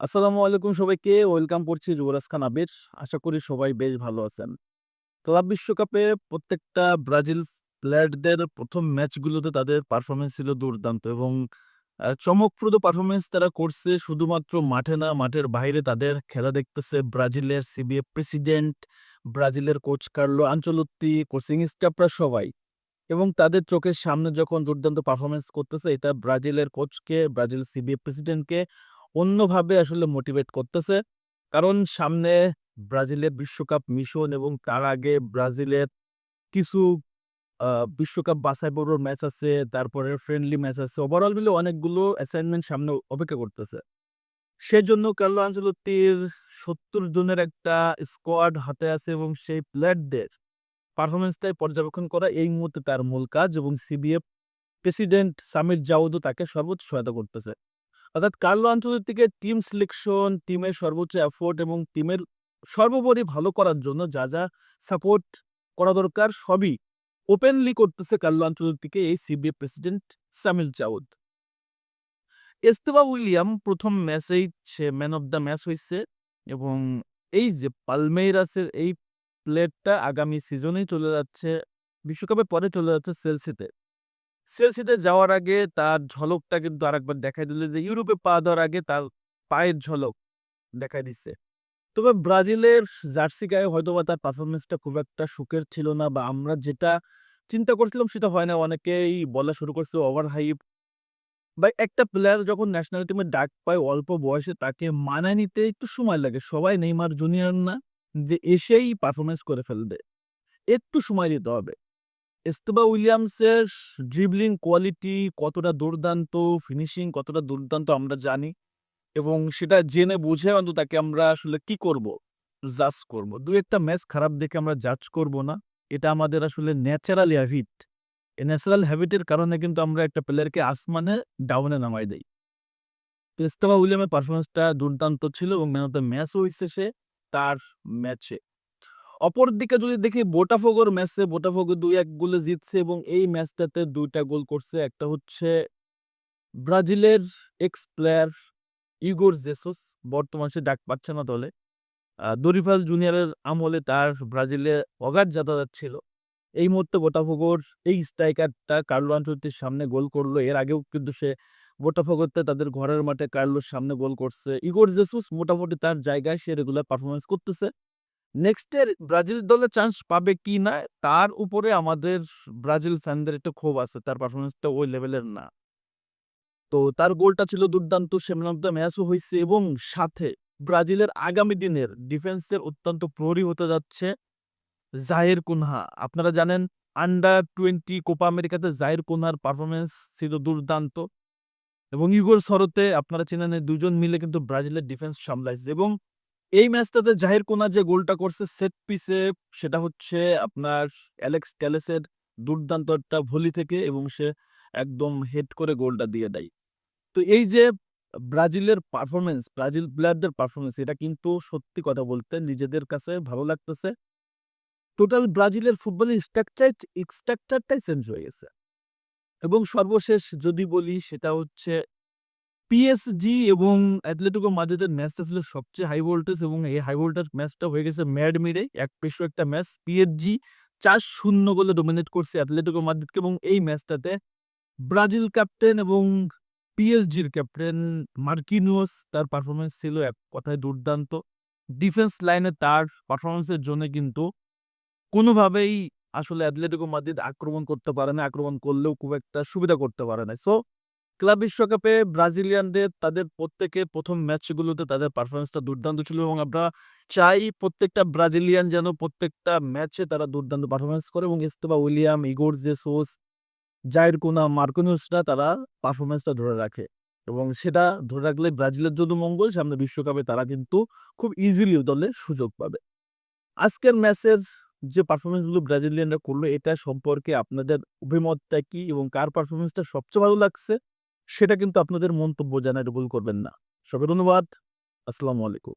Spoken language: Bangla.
আসসালামু আলাইকুম সবাইকে। ওয়েলকাম করছি যুবরাজ খান আবির। আশা করি সবাই বেশ ভালো আছেন। ক্লাব বিশ্বকাপে প্রত্যেকটা ব্রাজিল প্লেয়ারদের প্রথম ম্যাচগুলোতে তাদের পারফরমেন্স ছিল দুর্দান্ত এবং চমকপ্রদ পারফরমেন্স তারা করছে শুধুমাত্র মাঠে না, মাঠের বাইরে তাদের খেলা দেখতেছে ব্রাজিলের সিবিএ প্রেসিডেন্ট, ব্রাজিলের কোচ কার্লো আঞ্চলত্তি কোচিং স্টাফরা সবাই। এবং তাদের চোখের সামনে যখন দুর্দান্ত পারফরমেন্স করতেছে, এটা ব্রাজিলের কোচকে, ব্রাজিল সিবিএ প্রেসিডেন্টকে অন্যভাবে আসলে মোটিভেট করতেছে। কারণ সামনে ব্রাজিলের বিশ্বকাপ মিশন এবং তার আগে ব্রাজিলের কিছু বিশ্বকাপ বাছাই পড়ার ম্যাচ আছে, তারপরে ফ্রেন্ডলি ম্যাচ আছে। ওভারঅল মিলে অনেকগুলো অ্যাসাইনমেন্ট সামনে অপেক্ষা করতেছে। সেজন্য কার্লো আঞ্চলত্তির সত্তর জনের একটা স্কোয়াড হাতে আছে এবং সেই প্লেয়ারদের পারফরমেন্সটাই পর্যবেক্ষণ করা এই মুহূর্তে তার মূল কাজ এবং সিবিএফ প্রেসিডেন্ট সামির জাউদও তাকে সর্বোচ্চ সহায়তা করতেছে। অর্থাৎ কার্লো আঞ্চলিক টিম সিলেকশন টিমের সর্বোচ্চ এফোর্ট এবং টিমের সর্বোপরি ভালো করার জন্য যা যা সাপোর্ট করা দরকার সবই ওপেনলি করতেছে কার্লো আঞ্চলিক এই সিবিএ প্রেসিডেন্ট সামিল চাউদ এস্তেবা উইলিয়াম প্রথম ম্যাচেই সে ম্যান অফ দ্য ম্যাচ হয়েছে এবং এই যে পালমেইরাসের এই প্লেয়ারটা আগামী সিজনেই চলে যাচ্ছে, বিশ্বকাপের পরে চলে যাচ্ছে সেলসিতে চেলসিতে যাওয়ার আগে তার ঝলকটা কিন্তু আরেকবার দেখাই দিল যে ইউরোপে পা দেওয়ার আগে তার পায়ের ঝলক দেখাই দিচ্ছে। তবে ব্রাজিলের জার্সি গায়ে হয়তো বা তার পারফরমেন্সটা খুব একটা সুখের ছিল না বা আমরা যেটা চিন্তা করছিলাম সেটা হয় না। অনেকেই বলা শুরু করছে ওভার হাইপ বা একটা প্লেয়ার যখন ন্যাশনাল টিমে ডাক পায় অল্প বয়সে তাকে মানায় নিতে একটু সময় লাগে। সবাই নেইমার জুনিয়র না যে এসেই পারফরমেন্স করে ফেলবে। একটু সময় দিতে হবে। এস্তেবা উইলিয়ামসের ড্রিবলিং কোয়ালিটি কতটা দুর্দান্ত, ফিনিশিং কতটা দুর্দান্ত আমরা জানি এবং সেটা জেনে বুঝে অন্তত তাকে আমরা আসলে কি করব, জাজ করব। দু একটা ম্যাচ খারাপ দেখে আমরা জাজ করব না। এটা আমাদের আসলে ন্যাচারাল হ্যাবিট। এই ন্যাচারাল হ্যাবিটের কারণে কিন্তু আমরা একটা প্লেয়ারকে আসমানে ডাউনে নামাই দেই। তো উইলিয়ামের পারফরমেন্সটা দুর্দান্ত ছিল এবং ম্যান অফ দ্য ম্যাচও হয়েছে সে তার ম্যাচে অপরদিকে যদি দেখি বোটাফোগোর ম্যাচে বোটাফোগো দুই এক গোলে জিতছে এবং এই ম্যাচটাতে দুইটা গোল করছে। একটা হচ্ছে ব্রাজিলের এক্স প্লেয়ার ইগোর জেসুস, বর্তমান সে ডাক পাচ্ছে না দলে। দরিফাল জুনিয়রের আমলে তার ব্রাজিলে অগাধ যাতায়াত ছিল। এই মুহূর্তে বোটাফোগোর এই স্ট্রাইকারটা কার্লো আনচলতির সামনে গোল করল। এর আগেও কিন্তু সে বোটাফোগোতে তাদের ঘরের মাঠে কার্লোর সামনে গোল করছে। ইগোর জেসুস মোটামুটি তার জায়গায় সে রেগুলার পারফরমেন্স করতেছে। নেক্সটের ব্রাজিল দলে চান্স পাবে কি না, তার উপরে আমাদের ব্রাজিল ফ্যানদের একটা ক্ষোভ আছে, তার পারফরমেন্সটা ওই লেভেলের না। তো তার গোলটা ছিল দুর্দান্ত সে ম্যান অফ দ্য ম্যাচও হয়েছে এবং সাথে ব্রাজিলের আগামী দিনের ডিফেন্সের অত্যন্ত প্রহরী হতে যাচ্ছে জাহির কুনহা। আপনারা জানেন আন্ডার টোয়েন্টি কোপা আমেরিকাতে জাহির কুনহার পারফরমেন্স ছিল দুর্দান্ত এবং ইগোর সরতে আপনারা চেনেন দুজন মিলে কিন্তু ব্রাজিলের ডিফেন্স সামলাইছে এবং এই ম্যাচটাতে জাহির কোনা যে গোলটা করছে সেট পিসে, সেটা হচ্ছে আপনার অ্যালেক্স ট্যালেসের দুর্দান্ত একটা ভলি থেকে এবং সে একদম হেড করে গোলটা দিয়ে দেয়। তো এই যে ব্রাজিলের পারফরমেন্স ব্রাজিল প্লেয়ারদের পারফরমেন্স এটা কিন্তু সত্যি কথা বলতে নিজেদের কাছে ভালো লাগতেছে। টোটাল ব্রাজিলের ফুটবলের স্ট্রাকচার, স্ট্রাকচারটাই চেঞ্জ হয়ে গেছে। এবং সর্বশেষ যদি বলি সেটা হচ্ছে পিএসজি এবং অ্যাথলেটিকো মাদ্রিদের ম্যাচটা ছিল সবচেয়ে হাই ভোল্টেজ এবং এই হাই ভোল্টেজ ম্যাচটা হয়ে গেছে ম্যাড মিরে এক পেশো একটা ম্যাচ পিএসজি চার শূন্য গোলে ডোমিনেট করছে অ্যাথলেটিকো মাদ্রিদকে এবং এই ম্যাচটাতে ব্রাজিল ক্যাপ্টেন এবং পিএসজির ক্যাপ্টেন মার্কিনিওস তার পারফরমেন্স ছিল এক কথায় দুর্দান্ত। ডিফেন্স লাইনে তার পারফরমেন্সের জন্য কিন্তু কোনোভাবেই আসলে অ্যাথলেটিকো মাদ্রিদ আক্রমণ করতে পারে না, আক্রমণ করলেও খুব একটা সুবিধা করতে পারে না। সো ক্লাব বিশ্বকাপে ব্রাজিলিয়ানদের, তাদের প্রত্যেকে প্রথম ম্যাচগুলোতে তাদের পারফরমেন্সটা দুর্দান্ত ছিল এবং আমরা চাই প্রত্যেকটা ব্রাজিলিয়ান যেন প্রত্যেকটা ম্যাচে তারা দুর্দান্ত পারফরমেন্স করে এবং এস্তেবা উইলিয়াম, ইগোর, জেসোস, জাইর কোনা মার্কোনিউসরা তারা পারফরমেন্সটা ধরে রাখে এবং সেটা ধরে রাখলে ব্রাজিলের জন্য মঙ্গল, সামনে বিশ্বকাপে তারা কিন্তু খুব ইজিলি দলে সুযোগ পাবে। আজকের ম্যাচের যে পারফরমেন্সগুলো ব্রাজিলিয়ানরা করল, এটা সম্পর্কে আপনাদের অভিমতটা কি এবং কার পারফরমেন্সটা সবচেয়ে ভালো লাগছে? সেটা কিন্তু আপনাদের মন্তব্য জানায় ভুল করবেন না। সবাই অনুবাদ আসসালামু আলাইকুম।